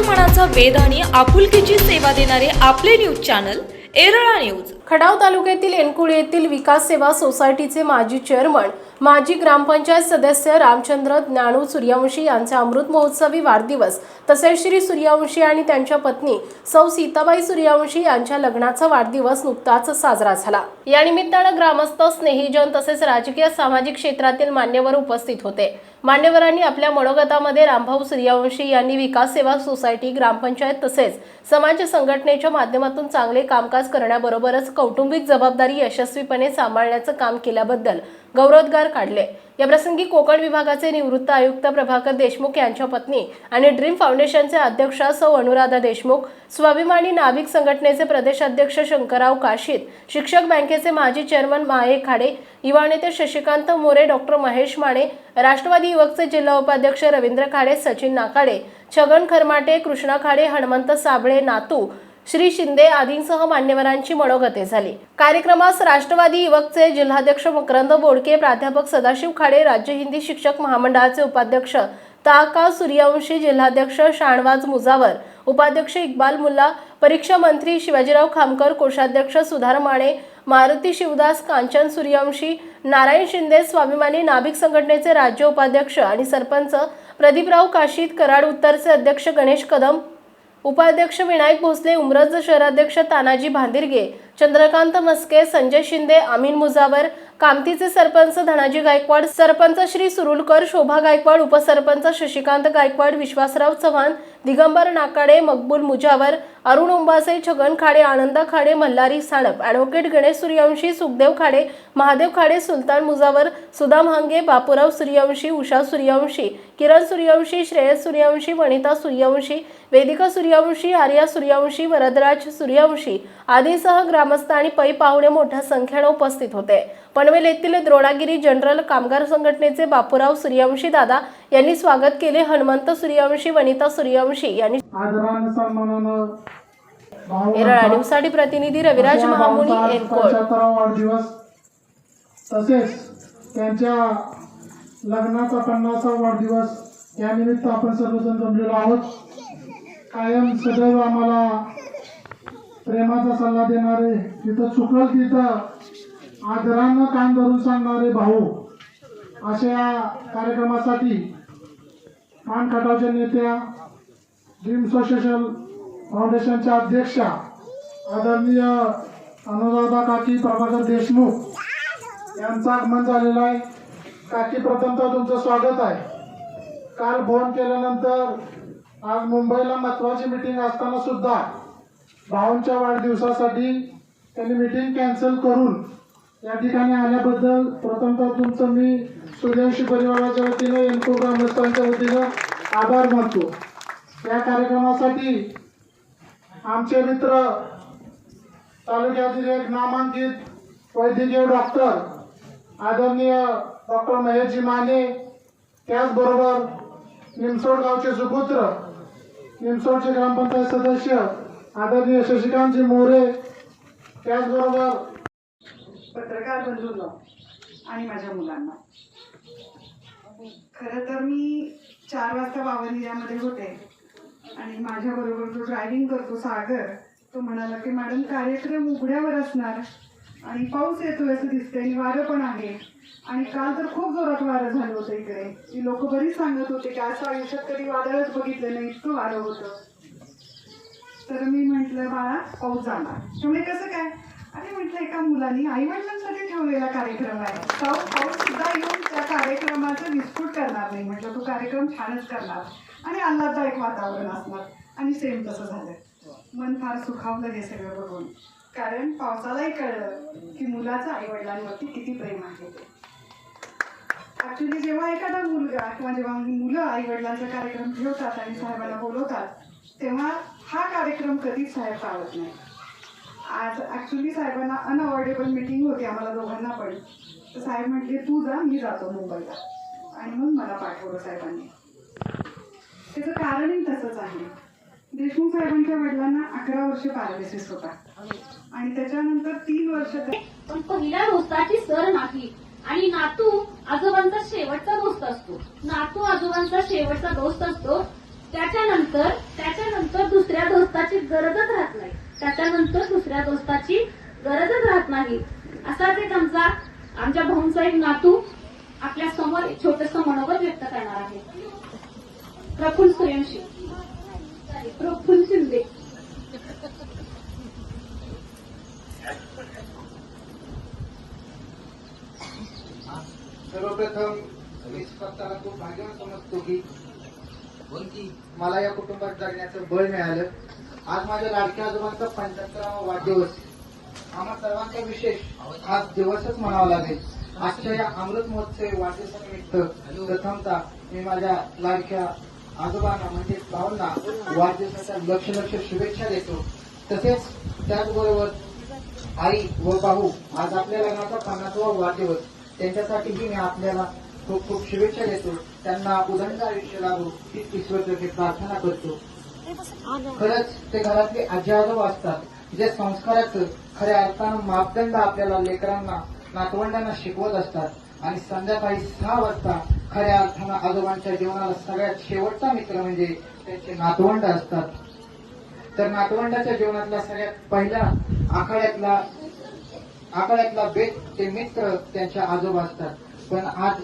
मनाचा वेद आणि आपुलकीची सेवा देणारे आपले news channel Erala news. Khatav तालुक्यातील एनकुळे येथील विकास सेवा सोसायटीचे माजी चेअरमन माजी ग्रामपंचायत सदस्य रामचंद्र ज्ञानू सूर्यवंशी यांचा अमृत महोत्सवी वाढदिवस तसेच श्री सूर्यवंशी आणि त्यांच्या पत्नी सौ सीताबाई सूर्यवंशी यांच्या लग्नाचा वाढदिवस नुकताच साजरा झाला. या निमित्तानं ग्रामस्थ स्नेहीजन तसेच राजकीय सामाजिक क्षेत्रातील मान्यवर उपस्थित होते. मान्यवरांनी आपल्या मनोगतामध्ये रामभाऊ सूर्यवंशी यांनी विकास सेवा सोसायटी ग्रामपंचायत तसेच समाज संघटनेच्या माध्यमातून चांगले कामकाज करण्याबरोबरच कौटुंबिक जबाबदारी यशस्वीपणे सांभाळण्याचं काम केल्याबद्दल गौरवोद्गार काढले. या प्रसंगी कोकण विभागाचे निवृत्त आयुक्त प्रभाकर देशमुख यांच्या पत्नी आणि ड्रीम फाउंडेशनचे अध्यक्ष सौ अनुराधा देशमुख स्वाभिमानी नाभिक संघटनेचे प्रदेशाध्यक्ष शंकरराव काशीत शिक्षक बँकेचे माजी चेअरमन माये खाडे युवा नेते शशिकांत मोरे डॉक्टर महेश माने राष्ट्रवादी युवकचे जिल्हा उपाध्यक्ष रवींद्र खाडे सचिन नाकाडे छगन खरमाटे कृष्णा खाडे हनुमंत साबळे नातू श्री शिंदे आदींसह मान्यवरांची मनोगते झाली. कार्यक्रमास राष्ट्रवादी युवकचे जिल्हाध्यक्ष मकरंद बोडके प्राध्यापक सदाशिव खाडे राज्य हिंदी शिक्षक महामंडळाचे उपाध्यक्ष ताका सूर्यवंशी जिल्हाध्यक्ष शाणवाज मुजावर उपाध्यक्ष इक्बाल मुल्ला परीक्षा मंत्री शिवाजीराव खामकर कोषाध्यक्ष सुधार माने मारुती शिवदास कांचन सूर्यवंशी नारायण शिंदे स्वाभिमानी नाभिक संघटनेचे राज्य उपाध्यक्ष आणि सरपंच प्रदीपराव काशीद कराड उत्तरचे अध्यक्ष गणेश कदम उपाध्यक्ष विनायक भोसले उमरज शहराध्यक्ष तानाजी भांदिरगे चंद्रकांत मस्के संजय शिंदे अमीन मुजावर कामतीचे सरपंच धनाजी गायकवाड सरपंच श्री सुरुलकर शोभा गायकवाड उपसरपंच शशिकांत गायकवाड विश्वासराव चव्हाण दिगंबर नाकाडे मकबूल मुजावर अरुण उंबासे छगन खाडे आनंदा खाडे मल्हारी साणप ॲडव्होकेट गणेश सूर्यवंशी सुखदेव खाडे महादेव खाडे सुलतान मुजावर सुदाम हांगे बापूराव सूर्यवंशी उषा सूर्यवंशी किरण सूर्यवंशी श्रेयस सूर्यवंशी वनिता सूर्यवंशी वेदिका सूर्यवंशी आर्या सूर्यवंशी वरदराज सूर्यवंशी आदीसह ग्रामस्थ आणि पै पाहुणे मोठ्या संख्येनं उपस्थित होते. पनवेल येथील द्रोणागिरी जनरल कामगार संघटनेचे बापूराव सूर्यवंशी दादा यांनी स्वागत केले हनुमंत सूर्यवंशी वनिता सूर्यवंशी यांनी न्यूजसाठी प्रतिनिधी रविराज महामुनी वाढदिवस. तसेच त्यांच्या लग्नाचा पन्नासावा वाढदिवस या निमित्त आपण सर्वजण जमलेलो आहोत. कायम सदैव आम्हाला प्रेमाचा सल्ला देणारे जिथं चुकल तिथं आदरानं कान धरून सांगणारे भाऊ अशा कार्यक्रमासाठी पानखटावच्या नेत्या ड्रीम सोशल फाउंडेशनच्या अध्यक्षा आदरणीय अनुराधा काकी प्रभाकर देशमुख यांचं आगमन झालेलं आहे. काकी प्रथमतः तुमचं स्वागत आहे. काल फोन केल्यानंतर आज मुंबईला महत्वाची मीटिंग असताना सुद्धा भाऊंच्या वाढदिवसासाठी त्यांनी मीटिंग कॅन्सल करून या ठिकाणी आल्याबद्दल प्रथमतः तुमचं मी सूर्यवंशी परिवाराच्या वतीनं एनको ग्रामस्थांच्या वतीनं आभार मानतो. या कार्यक्रमासाठी आमचे मित्र तालुक्यातील एक नामांकित वैद्यकीय डॉक्टर आदरणीय डॉक्टर महेशजी माने त्याचबरोबर निमसोड गावचे सुपुत्र निमसोडचे ग्रामपंचायत सदस्य आदरणीय शशिकांतजी मोरे त्याचबरोबर पत्रकार बंधूंना आणि माझ्या मुलांना. खरं तर मी चार वाजता बावरियामध्ये होते. आणि माझ्याबरोबर जो ड्रायव्हिंग करतो सागर तो म्हणाला की मॅडम कार्यक्रम उघड्यावर असणार. आणि पाऊस येतोय असं दिसतंय आणि वारं पण आहे. आणि काल तर खूप जोरात वारं झालं होतं इकडे. ती लोक बरीच सांगत होते की असं आयुष्यात कधी वादळच बघितलं नाही इतकं वारं होतं. तर मी म्हटलं बाळा पाऊस जाणार. तुम्ही कसं काय? म्हटलं एका मुलांनी? आई वडिलांसाठी ठेवलेला कार्यक्रम आहे. पाऊस पाऊस सुद्धा येऊन त्या कार्यक्रमाचं विस्फोट करणार नाही. म्हटलं तो कार्यक्रम छानच करणार. आणि आल्हाददायक वातावरण असणार. आणि सेम तसं झालं मन फार सुखावलं हे सगळं बघून. कारण पावसालाही कळलं की मुलाचं आई वडिलांवरती किती प्रेम आहे. ॲक्च्युली ऍक्च्युली जेव्हा एखादा मुलगा किंवा जेव्हा मुलं आई वडिलांचा कार्यक्रम ठेवतात आणि साहेबांना बोलवतात तेव्हा हा कार्यक्रम कधीच साहेब टाळत नाही. आज ॲक्च्युली साहेबांना अनअवॉर्डेबल मीटिंग होती आम्हाला दोघांना पण. तर साहेब म्हटले तू जा मी जातो मुंबईला. आणि मग मला पाठवलं साहेबांनी. त्याचं कारणही तसंच आहे. देशमुख साहेबांच्या वडिलांना अकरा वर्ष पॅरालिसिस होता. आणि त्याच्यानंतर तीन वर्ष पण पहिल्या दोस्ताची सर नाही. आणि नातू आजोबांचा शेवटचा दोस्त असतो. नातू आजोबांचा शेवटचा दोस्त असतो. त्याच्यानंतर त्याच्यानंतर दुसऱ्या दोस्ताची गरजच राहत नाही. त्याच्यानंतर दुसऱ्या दोस्ताची गरजच राहत नाही. असाच एक आमचा आमच्या भाऊंचा एक नातू आपल्यासमोर एक छोटस मनोगत व्यक्त करणार आहे. प्रफुल्ल सूर्यवंशी प्रफुल्ल शिंदे. सर्वप्रथम मी स्वतःला खूप भाग्यवान समजतो की. मला या कुटुंबात जगण्याचं बळ मिळालं. आज माझ्या लाडक्या आजोबांचा पंच्याहत्तरावा वाढदिवस. आम्हा सर्वांचा विशेष आज दिवसच म्हणावा लागेल. आजच्या या अमृत महोत्सवी वाढदिवसानिमित्त प्रथमतः मी माझ्या लाडक्या आजोबांना म्हणजे भावांना वाढदिवसाच्या लक्ष लक्ष शुभेच्छा देतो. तसेच त्याचबरोबर आई व भाऊ आज आपल्या लग्नाचा पन्नासवा वाढदिवस. त्यांच्यासाठीही मी आपल्याला खूप खूप शुभेच्छा देतो. त्यांना उदंड आयुष्य लाभो ही ईश्वरचरणी प्रार्थना करतो. खरंच ते घरातले आजी आजोबा असतात जे संस्काराचं खऱ्या अर्थानं मापदंड आपल्याला लेकरांना नातवंडांना शिकवत असतात. आणि संध्याकाळी सहा वाजता खऱ्या अर्थानं आजोबांच्या जीवनाला सगळ्यात शेवटचा मित्र म्हणजे त्यांचे नातवंड असतात. तर नातवंडाच्या जीवनातला सगळ्यात पहिला आखाड्यातला आखाड्यातला बेट ते मित्र त्यांच्या आजोबा असतात. पण आज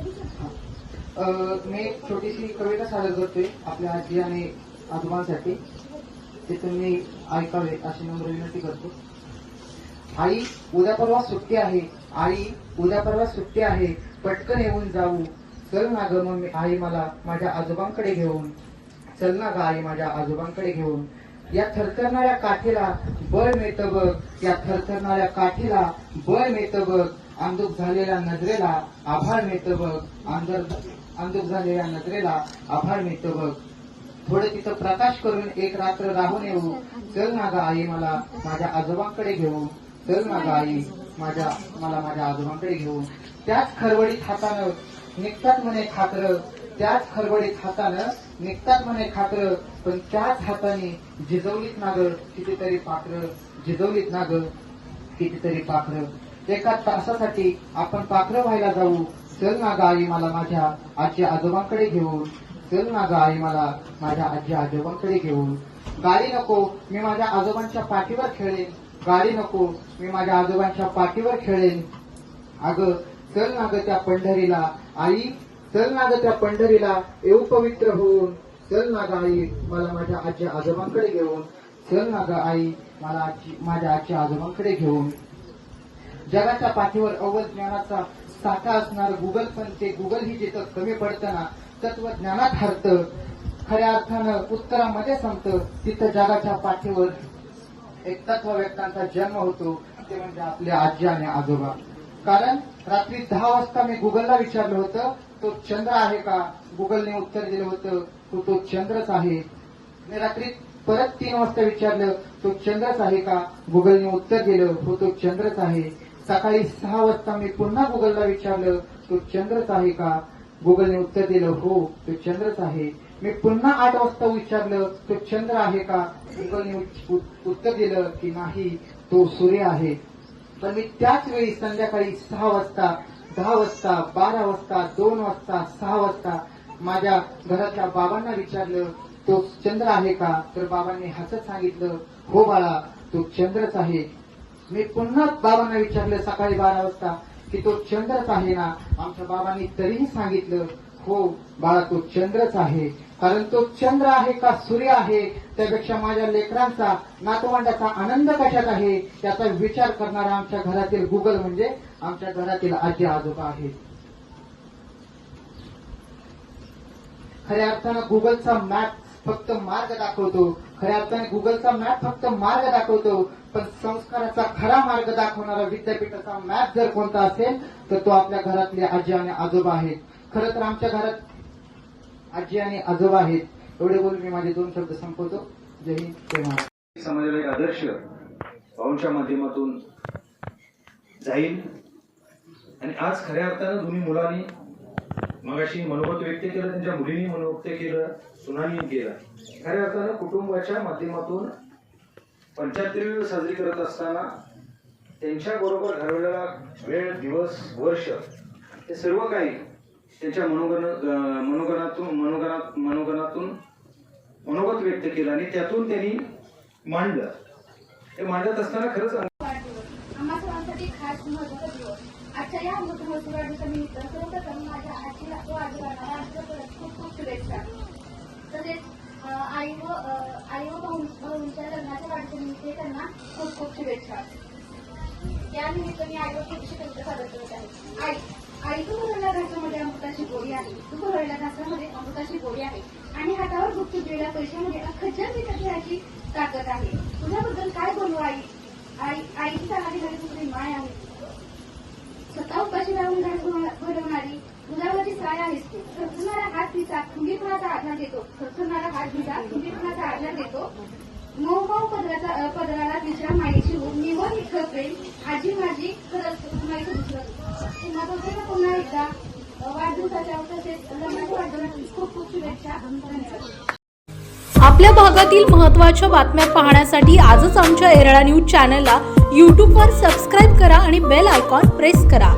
मी एक छोटीशी कविता सादर करतोय आपल्या आजी आणि आजोबांसाठी ते तुम्ही ऐकावे अशी नम्र विनंती करतो. आई उद्या परवा सुट्टी आहे. आई उद्या परवा सुट्टी आहे. पटकन येऊन जाऊ. चल ना ग मग आई मला माझ्या आजोबांकडे घेऊन. चल ना ग आई माझ्या आजोबांकडे घेऊन. या थरथरणाऱ्या काठीला बळ मिळतं बघ. या थरथरणाऱ्या काठीला बळ मिळतं बघ. अंधुक झालेल्या नजरेला आभार मिळतं बघ. अंधर अंधुक झालेल्या नजरेला आभार मिळतं बघ. थोडं तिथं प्रकाश करून एक रात्र राहून येऊ. चल नागा आई मला माझ्या आजोबांकडे घेऊन. चल नागा आई माझ्या मला माझ्या आजोबांकडे घेऊन. त्याच खरवडीत हातानं निघतात म्हणे खात्र त्याच खरवडीत हातानं निघतात म्हणे खात्र पण त्याच हाताने जिजवलीत ना कितीतरी पात्र जिजवलीत ना कितीतरी पात्र एका तासासाठी आपण पात्र व्हायला जाऊ. चल ना आई मला माझ्या आजी आजोबांकडे घेऊन. चल ना आई मला माझ्या आजी आजोबांकडे घेऊन. गाडी नको मी माझ्या आजोबांच्या पाठीवर खेळेन. गाडी नको मी माझ्या आजोबांच्या पाठीवर खेळेन. अगं चल ना ग त्या पंढरीला. आई चल ना ग त्या पंढरीला. येऊ पवित्र होऊन. चल ना ग आई मला माझ्या आजी आजोबांकडे घेऊन. चल ना ग आई मला आजी माझ्या आजी आजोबांकडे घेऊन. जगाच्या पाठीवर अव्वल ज्ञानाचा साठा असणार गुगल पण ते गुगल ही जिथं कमी पडताना तत्वज्ञानात हरतं खऱ्या अर्थानं उत्तरामध्ये संपतं तिथं जगाच्या पाठीवर एक तत्व व्यक्तांचा जन्म होतो ते म्हणजे आपले आजी आणि आजोबा. कारण रात्री दहा वाजता मी गुगलला विचारलं होतं तो चंद्र आहे का? गुगलने उत्तर दिलं होतं तो तो चंद्रच आहे. मी रात्री परत तीन वाजता विचारलं तो चंद्रच आहे का? गुगलने उत्तर दिलं हो तो चंद्रच आहे. सकाळी सहा वाजता मी पुन्हा गुगलला विचारलं तो चंद्रच आहे का? गुगलने उत्तर दिलं हो तो चंद्रच आहे. मी पुन्हा आठ वाजता विचारलं तो चंद्र आहे का? गुगलने उत्तर दिलं की नाही तो सूर्य आहे. पण मी त्याच वेळी संध्याकाळी सहा वाजता दहा वाजता बारा वाजता दोन वाजता सहा वाजता माझ्या घरातल्या बाबांना विचारलं तो चंद्र आहे का? तर बाबांनी हसत सांगितलं हो बाळा तो चंद्रच आहे. मी पुन्हा बाबांना विचारलं सकाळी बारा वाजता की तो चंद्रच आहे ना? आमच्या बाबांनी तरीही सांगितलं हो बाळा तो चंद्रच आहे. कारण तो चंद्र आहे का सूर्य आहे? त्यापेक्षा माझ्या लेकरांचा नातवंडाचा आनंद कशात आहे? याचा विचार करणारा आमच्या घरातील गुगल म्हणजे आमच्या घरातील आजी आजोबा आहे खऱ्या अर्थानं गुगलचा मॅप फक्त मार्ग दाखवतो. खऱ्या अर्थाने गुगलचा मॅप फक्त मार्ग दाखवतो. पण संस्काराचा खरा मार्ग दाखवणारा विद्यापीठाचा मॅप जर कोणता असेल तर तो आपल्या घरातले आजी आणि आजोबा आहेत. खरं तर आमच्या घरात आजी आणि आजोबा आहेत. एवढे बोलून मी माझे दोन शब्द संपवतो. जय हिंद जय महाराज समाजाला एक आदर्श भाऊंच्या माध्यमातून जाईल. आणि आज खऱ्या अर्थानं दोन्ही मुलांनी मगाशी मनोगत व्यक्त केलं त्यांच्या मुलींनी मनोगत केलं सुनानी केलं. खऱ्या अर्थानं कुटुंबाच्या माध्यमातून पंच्याहत्तरी साजरी करत असताना त्यांच्याबरोबर घालवलेला वेळ दिवस वर्ष हे सर्व काही त्यांच्या मनोगण मनोगणातून मनोगणात मनोगणातून मनोगत व्यक्त केलं आणि त्यातून त्यांनी मांडलं. हे मांडत असताना खरंच वाढदिवस खास महत्त्वाचा दिवस. आजच्या या अमृत महोत्सव वाढदिवसानिमित्त सर्वप्रथम माझ्या आजीला व आजीला खूप खूप शुभेच्छा. तसेच आई व आई व भाऊंच्या लग्नाच्या वाढदिवसानिमित्त त्यांना खूप खूप शुभेच्छा. त्यानिमित्त मी मी व खूप शुभेच्छा सादर करत आहे. आई आई तू भरल्या घासामध्ये अमृताची गोडी आहे. तू भरल्या घासामध्ये अमृताची गोडी आहे. आणि हातावर गुप्त दिलेल्या पैशामध्ये खज्जर विकत ताकद आहे. तुझ्याबद्दल काय बोलू आई? आई आईची चालणारी घरी तुझी माय आहे? स्वतः उपाशी राहून घर घडवणारी गुलाबाची साय आहेस तू थरथरणारा हात तिचा खंबीरपणाचा आधार देतो. थरथरणारा हात तिचा खंबीरपणाचा आधार देतो. मऊ मऊ पदराचा पदराला तिच्या मायेची होऊन निवड इतकं प्रेम. आजी माझी खरंच माहिती दुसरं पुन्हा बघूया पुन्हा एकदा वाढदिवसाच्या तसेच लग्नाच्या वाढदिवसाची खूप खूप शुभेच्छा. आपल्या भागातील महत्त्वाच्या बातम्या पाहण्यासाठी आजच आमच्या एरळा न्यूज चॅनलला यूट्यूबवर सबस्क्राईब करा आणि बेल आयकॉन प्रेस करा.